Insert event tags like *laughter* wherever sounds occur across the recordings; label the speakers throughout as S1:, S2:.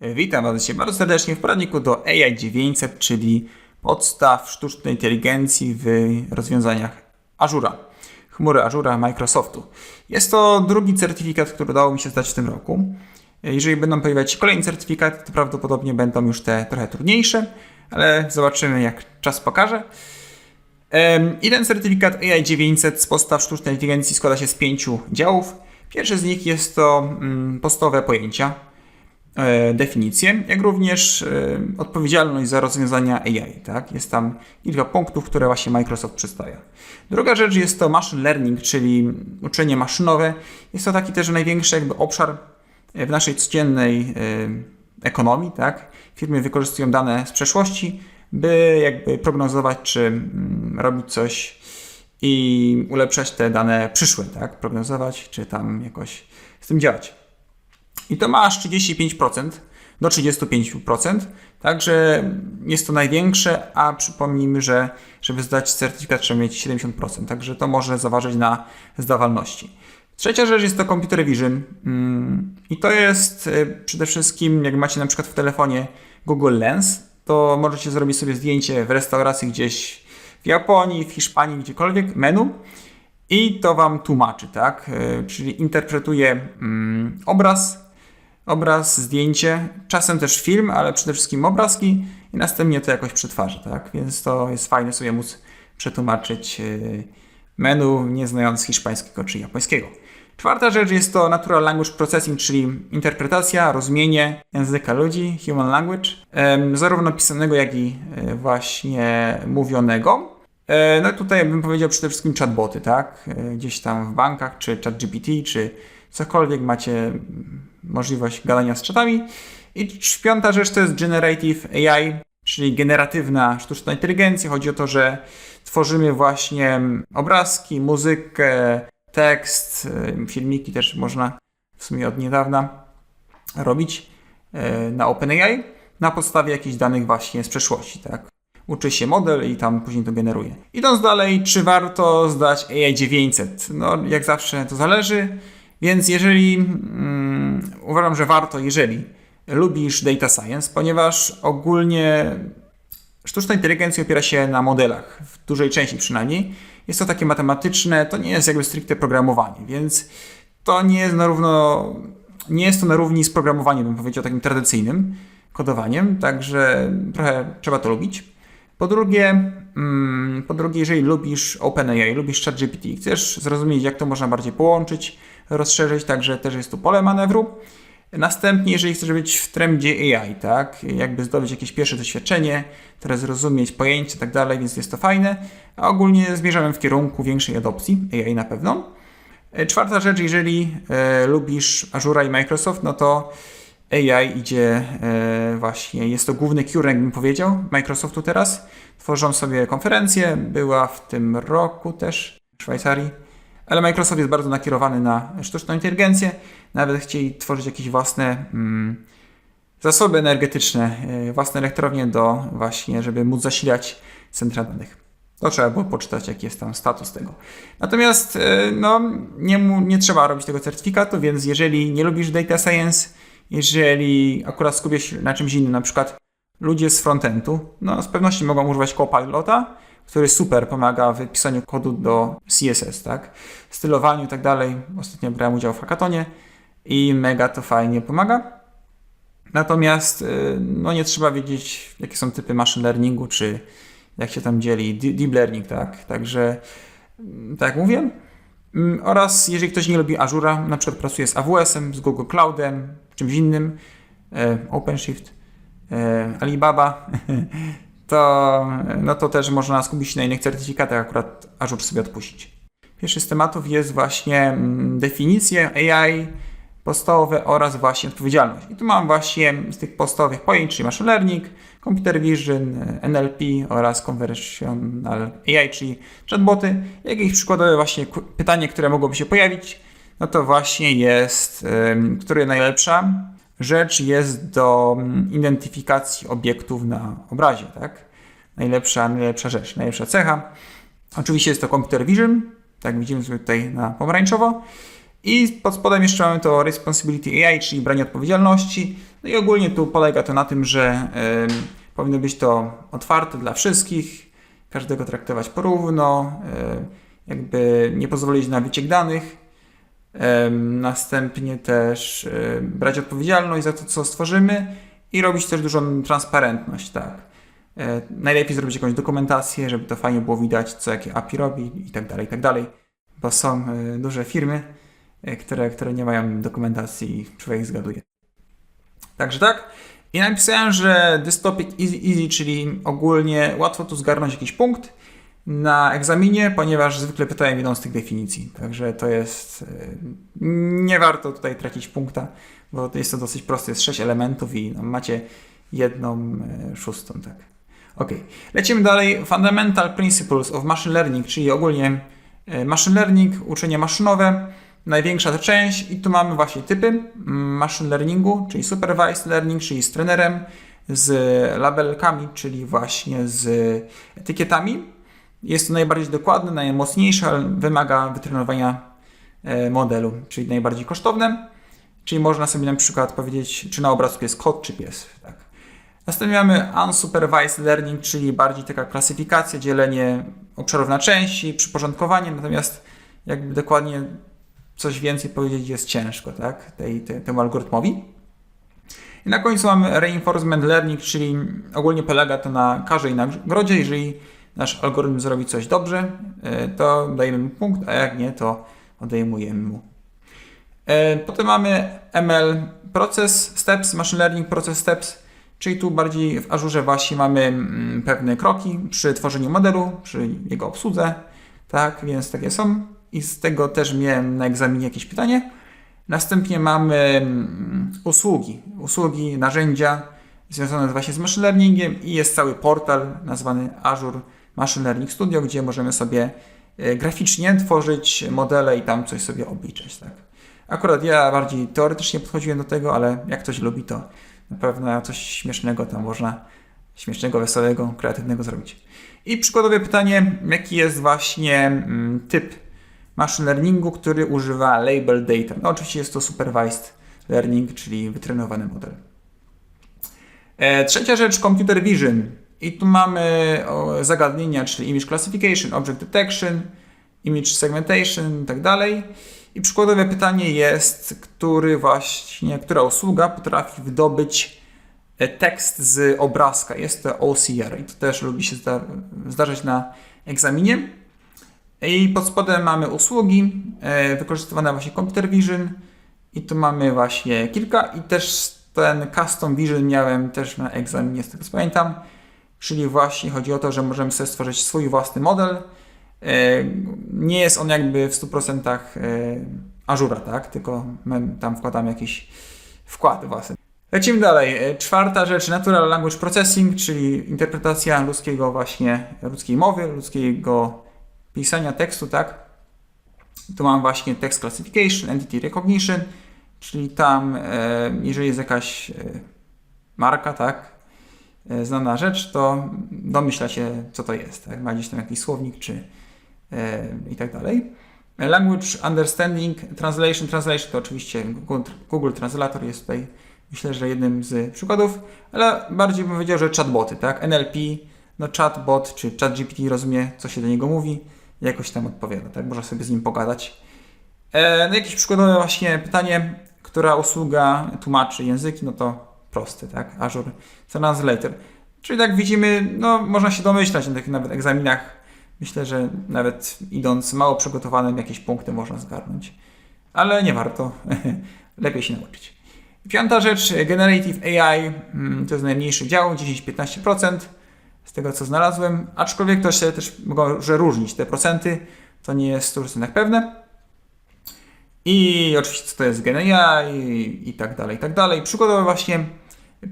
S1: Witam Was bardzo serdecznie w poradniku do AI 900, czyli podstaw sztucznej inteligencji w rozwiązaniach Azura, chmury Azura Microsoftu. Jest to drugi certyfikat, który udało mi się zdać w tym roku. Jeżeli będą pojawiać się kolejne certyfikaty, to prawdopodobnie będą już te trochę trudniejsze, ale zobaczymy jak czas pokaże. I ten certyfikat AI 900 z podstaw sztucznej inteligencji składa się z pięciu działów. Pierwszy z nich jest to mm, podstawowe pojęcia, e, definicje, jak również e, odpowiedzialność za rozwiązania AI. Tak? Jest tam kilka punktów, które właśnie Microsoft przedstawia. Druga rzecz jest to machine learning, czyli uczenie maszynowe. Jest to taki też największy jakby obszar w naszej codziennej e, ekonomii. Tak? Firmy wykorzystują dane z przeszłości, by jakby prognozować, czy mm, robić coś i ulepszać te dane przyszłe, tak? Prognozować, czy tam jakoś z tym działać. I to ma aż 35% do 35%, także jest to największe, a przypomnijmy, że żeby zdać certyfikat trzeba mieć 70%, także to może zaważyć na zdawalności. Trzecia rzecz jest to computer vision. Mm, i to jest y, przede wszystkim, jak macie na przykład w telefonie Google Lens, to możecie zrobić sobie zdjęcie w restauracji gdzieś w Japonii, w Hiszpanii, gdziekolwiek, menu. I to Wam tłumaczy, tak? Y, Czyli interpretuje mm, obraz, obraz, zdjęcie, czasem też film, ale przede wszystkim obrazki i następnie to jakoś przetwarza, tak? Więc to jest fajne sobie móc przetłumaczyć y, menu nie znając hiszpańskiego czy japońskiego. Czwarta rzecz jest to Natural Language Processing, czyli interpretacja, rozumienie języka ludzi, human language, zarówno pisanego, jak i e, właśnie mówionego. E, No tutaj bym powiedział przede wszystkim chatboty, tak? E, Gdzieś tam w bankach, czy ChatGPT, czy cokolwiek macie możliwość gadania z czatami. I piąta rzecz to jest Generative AI, czyli generatywna sztuczna inteligencja. Chodzi o to, że tworzymy właśnie obrazki, muzykę, tekst, y, filmiki też można w sumie od niedawna robić y, na OpenAI na podstawie jakichś danych właśnie z przeszłości, tak? Uczy się model i tam później to generuje. Idąc dalej, czy warto zdać AI 900? No, jak zawsze to zależy, więc jeżeli mm, uważam, że warto, jeżeli lubisz data science, ponieważ ogólnie Sztuczna inteligencja opiera się na modelach, w dużej części przynajmniej. Jest to takie matematyczne, to nie jest jakby stricte programowanie, więc to nie jest na równo, nie jest to na równi z programowaniem, bym powiedział, takim tradycyjnym kodowaniem, także trochę trzeba to lubić. Po drugie, mm, po drugie, jeżeli lubisz OpenAI, lubisz ChatGPT, chcesz zrozumieć, jak to można bardziej połączyć, rozszerzyć, także też jest tu pole manewru. Następnie, jeżeli chcesz być w trendzie AI, tak, jakby zdobyć jakieś pierwsze doświadczenie, teraz zrozumieć pojęcie i tak dalej, więc jest to fajne, a ogólnie zmierzamy w kierunku większej adopcji AI na pewno. E, Czwarta rzecz, jeżeli e, lubisz Azure i Microsoft, no to AI idzie e, właśnie, jest to główny kierunek, bym powiedział, Microsoftu teraz. Tworzą sobie konferencję, była w tym roku też w Szwajcarii ale Microsoft jest bardzo nakierowany na sztuczną inteligencję. Nawet chcieli tworzyć jakieś własne mm, zasoby energetyczne, yy, własne elektrownie do właśnie, żeby móc zasilać centra danych. To trzeba było poczytać, jaki jest tam status tego. Natomiast yy, no, nie, nie trzeba robić tego certyfikatu, więc jeżeli nie lubisz data science, jeżeli akurat skupię się na czymś innym, na przykład ludzie z frontendu, no z pewnością mogą używać Copilota, który super pomaga w pisaniu kodu do CSS, tak? Stylowaniu i tak dalej. Ostatnio brałem udział w hackatonie i mega to fajnie pomaga. Natomiast y, no nie trzeba wiedzieć, jakie są typy machine learningu, czy jak się tam dzieli deep learning, tak? Także, mm, tak jak mówię. Mm, Oraz jeżeli ktoś nie lubi Azura, na przykład pracuje z AWS-em, z Google Cloudem, czymś innym, e, OpenShift, e, Alibaba, *laughs* to, no to też można skupić się na innych certyfikatach, akurat Azure sobie odpuścić. Pierwszy z tematów jest właśnie mm, definicje AI podstawowe oraz właśnie odpowiedzialność. I tu mam właśnie z tych podstawowych pojęć, czyli machine learning, computer vision, NLP oraz conversational AI, czyli chatboty. Jakieś przykładowe właśnie pytanie, które mogłoby się pojawić, no to właśnie jest, który najlepsza rzecz jest do mm, identyfikacji obiektów na obrazie, tak? Najlepsza, najlepsza rzecz, najlepsza cecha. Oczywiście jest to computer vision, tak widzimy sobie tutaj na pomarańczowo. I pod spodem jeszcze mamy to Responsibility AI, czyli branie odpowiedzialności. No i ogólnie tu polega to na tym, że y, powinno być to otwarte dla wszystkich, każdego traktować porówno, y, jakby nie pozwolić na wyciek danych. Następnie też brać odpowiedzialność za to, co stworzymy i robić też dużą transparentność, tak. E, najlepiej zrobić jakąś dokumentację, żeby to fajnie było widać, co jakie API robi i tak dalej, i tak dalej. Bo są e, duże firmy, e, które, które nie mają dokumentacji i człowiek zgaduje. Także tak. I napisałem, że dystopic easy, easy, czyli ogólnie łatwo tu zgarnąć jakiś punkt na egzaminie, ponieważ zwykle pytają jedną z tych definicji. Także to jest. Nie warto tutaj tracić punkta, bo jest to dosyć proste. Jest sześć elementów i no, macie jedną szóstą, tak. Ok, lecimy dalej. Fundamental Principles of Machine Learning, czyli ogólnie e, machine learning, uczenie maszynowe, największa część i tu mamy właśnie typy mm, machine learningu, czyli supervised learning, czyli z trenerem, z labelkami, czyli właśnie z etykietami. Jest to najbardziej dokładne, najmocniejsze, ale wymaga wytrenowania e, modelu, czyli najbardziej kosztowne. Czyli można sobie na przykład powiedzieć, czy na obrazku jest kot, czy pies. Tak. Następnie mamy unsupervised learning, czyli bardziej taka klasyfikacja, dzielenie obszarów na części, przyporządkowanie, natomiast jakby dokładnie coś więcej powiedzieć jest ciężko, tak, tej, tej, temu algorytmowi. I na końcu mamy reinforcement learning, czyli ogólnie polega to na karze i nagrodzie. Jeżeli nasz algorytm zrobi coś dobrze, e, to dajemy mu punkt, a jak nie, to odejmujemy mu. E, potem mamy ML Process Steps, Machine Learning Process Steps, Czyli tu bardziej w Azure właśnie mamy mm, pewne kroki przy tworzeniu modelu, przy jego obsłudze, tak, więc takie są. I z tego też miałem na egzaminie jakieś pytanie. Następnie mamy mm, usługi, usługi, narzędzia związane właśnie z machine learningiem i jest cały portal nazwany Azure Machine Learning Studio, gdzie możemy sobie e, graficznie tworzyć modele i tam coś sobie obliczać. Tak. Akurat ja bardziej teoretycznie podchodziłem do tego, ale jak ktoś lubi, to na pewno coś śmiesznego tam można, śmiesznego, wesołego, kreatywnego zrobić. I przykładowe pytanie, jaki jest właśnie mm, typ machine learningu, który używa label data. No oczywiście jest to supervised learning, czyli wytrenowany model. E, trzecia rzecz, computer vision. I tu mamy zagadnienia, czyli image classification, object detection, image segmentation i tak dalej. I przykładowe pytanie jest, który właśnie, która usługa potrafi wydobyć e, tekst z obrazka. Jest to OCR i to też lubi się zda zdarzać na egzaminie. I pod spodem mamy usługi e, wykorzystywane właśnie Computer Vision i tu mamy właśnie kilka i też ten Custom Vision miałem też na egzaminie, z tego co pamiętam. Czyli właśnie chodzi o to, że możemy sobie stworzyć swój własny model, E, nie jest on jakby w 100% e, ażura, tak? Tylko my tam wkładamy jakiś wkład własny. Lecimy dalej. E, czwarta rzecz, Natural Language Processing, czyli interpretacja ludzkiego właśnie, ludzkiej mowy, ludzkiego pisania tekstu, tak? Tu mam właśnie text classification, entity recognition, czyli tam, jeżeli jest jakaś marka, tak, znana rzecz, to domyśla się, co to jest. Tak? Ma gdzieś tam jakiś słownik, czy E, i tak dalej. Language Understanding, Translation, Translation to oczywiście Google, Google Translator jest tutaj myślę, że jednym z przykładów, ale bardziej bym powiedział, że chatboty, tak? NLP, no chatbot czy ChatGPT rozumie, co się do niego mówi, jakoś tam odpowiada, tak? Można sobie z nim pogadać. E, no jakieś przykładowe właśnie pytanie, która usługa tłumaczy języki, no to prosty, tak? Azure Translator. Czyli tak widzimy, no można się domyślać na takich nawet egzaminach Myślę, że nawet idąc mało przygotowanym, jakieś punkty można zgarnąć. Ale nie warto. *laughs* Lepiej się nauczyć. Piąta rzecz, Generative AI, mm, to jest najmniejszy dział, 10-15% z tego co znalazłem, aczkolwiek to się też może różnić, te procenty, to nie jest 100% pewne. I oczywiście co to jest Gen AI i, tak dalej, i tak dalej. Przykładowe właśnie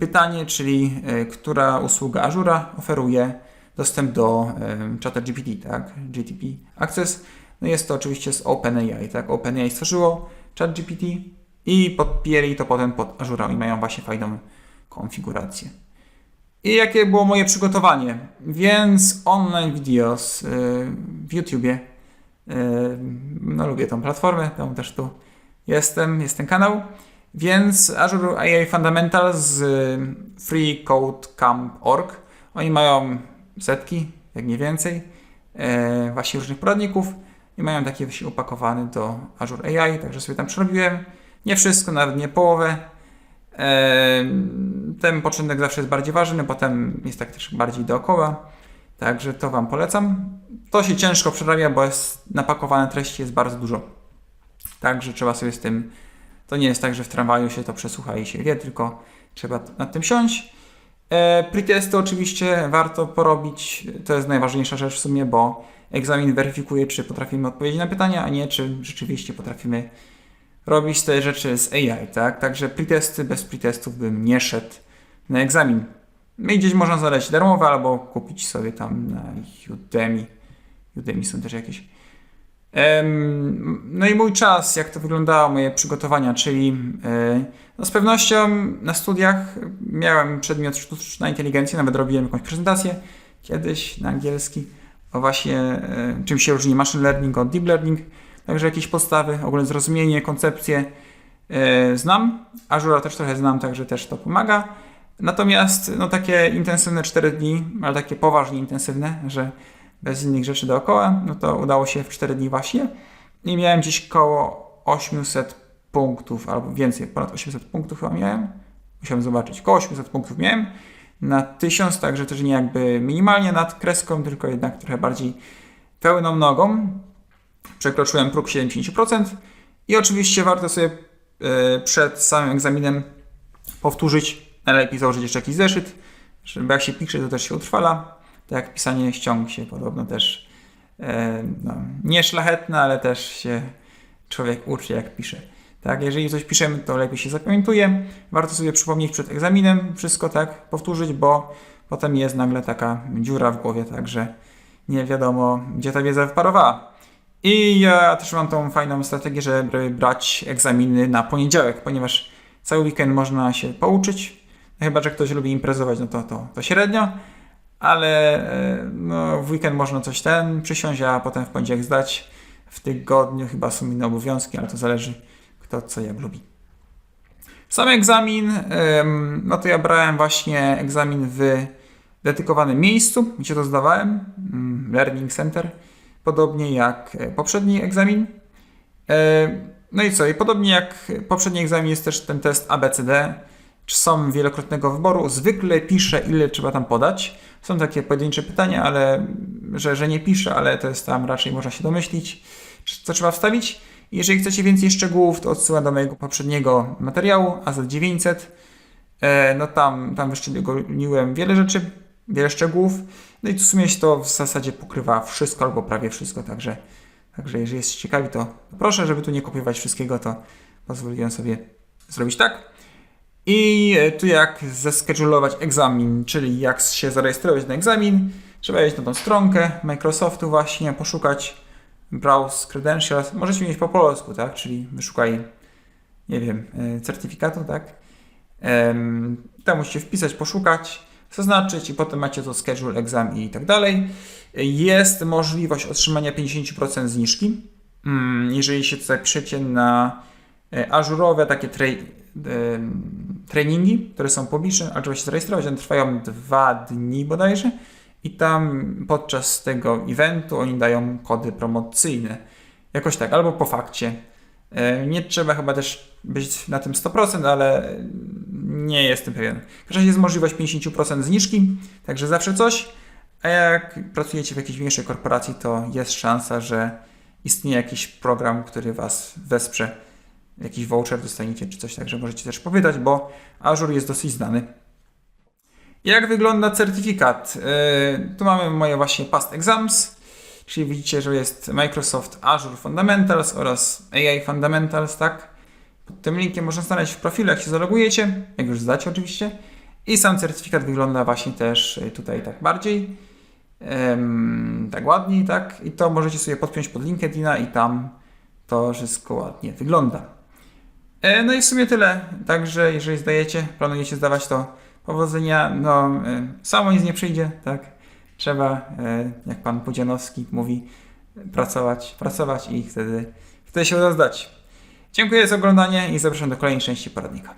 S1: pytanie, czyli y, która usługa Azura oferuje dostęp do czata GPT, tak? GTP Access. No jest to oczywiście z OpenAI, tak? OpenAI stworzyło ChatGPT i podpięli to potem pod Azure i mają właśnie fajną konfigurację. I jakie było moje przygotowanie? Więc online videos yy, w YouTubie. Yy, no lubię tą platformę, tą też tu jestem, jest ten kanał. Więc Azure AI Fundamentals z freecodecamp.org. Oni mają setki, jak nie więcej, e, właśnie różnych poradników i mają takie właśnie upakowane do Azure AI, także sobie tam przerobiłem. Nie wszystko, nawet nie połowę. E, ten początek zawsze jest bardziej ważny, potem jest tak też bardziej dookoła. Także to Wam polecam. To się ciężko przerabia, bo jest napakowane treści jest bardzo dużo. Także trzeba sobie z tym. To nie jest tak, że w tramwaju się to przesłucha i się wie, tylko trzeba nad tym siąść. E, pretesty oczywiście warto porobić. To jest najważniejsza rzecz w sumie, bo egzamin weryfikuje, czy potrafimy odpowiedzieć na pytania, a nie czy rzeczywiście potrafimy robić te rzeczy z AI, tak? Także pretesty, bez pretestów bym nie szedł na egzamin. No i gdzieś można znaleźć darmowe albo kupić sobie tam na Udemy. Udemy są też jakieś. No i mój czas, jak to wyglądało, moje przygotowania, czyli e, no z pewnością na studiach miałem przedmiot sztuczna inteligencja, nawet robiłem jakąś prezentację kiedyś na angielski o właśnie e, czym się różni machine learning od deep learning, także jakieś podstawy, ogólne zrozumienie, koncepcje e, znam. Azure też trochę znam, także też to pomaga. Natomiast no takie intensywne 4 dni, ale takie poważnie intensywne, że bez innych rzeczy dookoła, no to udało się w 4 dni właśnie. I miałem gdzieś koło 800 punktów, albo więcej, ponad 800 punktów chyba miałem. Musiałem zobaczyć. Koło 800 punktów miałem na 1000, także też nie jakby minimalnie nad kreską, tylko jednak trochę bardziej pełną nogą. Przekroczyłem próg 70%. I oczywiście warto sobie e, przed samym egzaminem powtórzyć. Najlepiej założyć jeszcze jakiś zeszyt, żeby jak się pisze, to też się utrwala. Tak jak pisanie ściąg się podobno też e, no, nie szlachetne, ale też się człowiek uczy jak pisze. Tak, jeżeli coś piszemy, to lepiej się zapamiętuje. Warto sobie przypomnieć przed egzaminem wszystko tak powtórzyć, bo potem jest nagle taka dziura w głowie, także nie wiadomo, gdzie ta wiedza wyparowała. I ja też mam tą fajną strategię, żeby brać egzaminy na poniedziałek, ponieważ cały weekend można się pouczyć. No chyba, że ktoś lubi imprezować, no to, to, to średnio, ale e, no, w weekend można coś ten przysiąść, a potem w poniedziałek zdać. W tygodniu chyba są inne obowiązki, ale to zależy kto co jak lubi. Sam egzamin, no to ja brałem właśnie egzamin w dedykowanym miejscu, gdzie to zdawałem, mm, Learning Center, podobnie jak poprzedni egzamin. E, No i co, i podobnie jak poprzedni egzamin jest też ten test ABCD, czy są wielokrotnego wyboru. Zwykle piszę, ile trzeba tam podać. Są takie pojedyncze pytania, ale że, że nie piszę, ale to jest tam raczej można się domyślić, co trzeba wstawić. Jeżeli chcecie więcej szczegółów, to odsyłam do mojego poprzedniego materiału, AZ900. E, No tam, tam wyszczególniłem wiele rzeczy, wiele szczegółów. No i w sumie się to w zasadzie pokrywa wszystko albo prawie wszystko, także, także jeżeli jesteście ciekawi, to proszę, żeby tu nie kopiować wszystkiego, to pozwoliłem sobie zrobić tak. I tu jak zeschedulować egzamin, czyli jak się zarejestrować na egzamin, trzeba iść na tą stronkę Microsoftu właśnie, poszukać browse credentials, możecie mieć po polsku, tak, czyli wyszukaj, nie wiem, e, certyfikatu, tak. Tam musicie wpisać, poszukać, zaznaczyć i potem macie to schedule exam i tak dalej. Jest możliwość otrzymania 50% zniżki, Mm, jeżeli się zapiszecie na e, ażurowe takie trej, em, treningi, które są publiczne, ale trzeba się zarejestrować, one trwają dwa dni bodajże i tam podczas tego eventu oni dają kody promocyjne. Jakoś tak, albo po fakcie. E, Nie trzeba chyba też być na tym 100%, ale nie jestem pewien. W każdym razie jest możliwość 50% zniżki, także zawsze coś. A jak pracujecie w jakiejś większej korporacji, to jest szansa, że istnieje jakiś program, który Was wesprze. Jakiś voucher dostaniecie czy coś, także możecie też powiedzieć, bo Azure jest dosyć znany. Jak wygląda certyfikat? Yy, Tu mamy moje właśnie past exams, czyli widzicie, że jest Microsoft Azure Fundamentals oraz AI Fundamentals, tak? Pod tym linkiem można znaleźć w profilu, jak się zalogujecie, jak już zdacie oczywiście. I sam certyfikat wygląda właśnie też y, tutaj tak bardziej, tak ładniej, tak? I to możecie sobie podpiąć pod LinkedIna i tam to wszystko ładnie wygląda. E, No i w sumie tyle. Także jeżeli zdajecie, planujecie zdawać to powodzenia, no e, samo nic nie przyjdzie, tak? Trzeba, e, jak pan Pudzianowski mówi, pracować, pracować i wtedy, wtedy się uda zdać. Dziękuję za oglądanie i zapraszam do kolejnej części poradnika.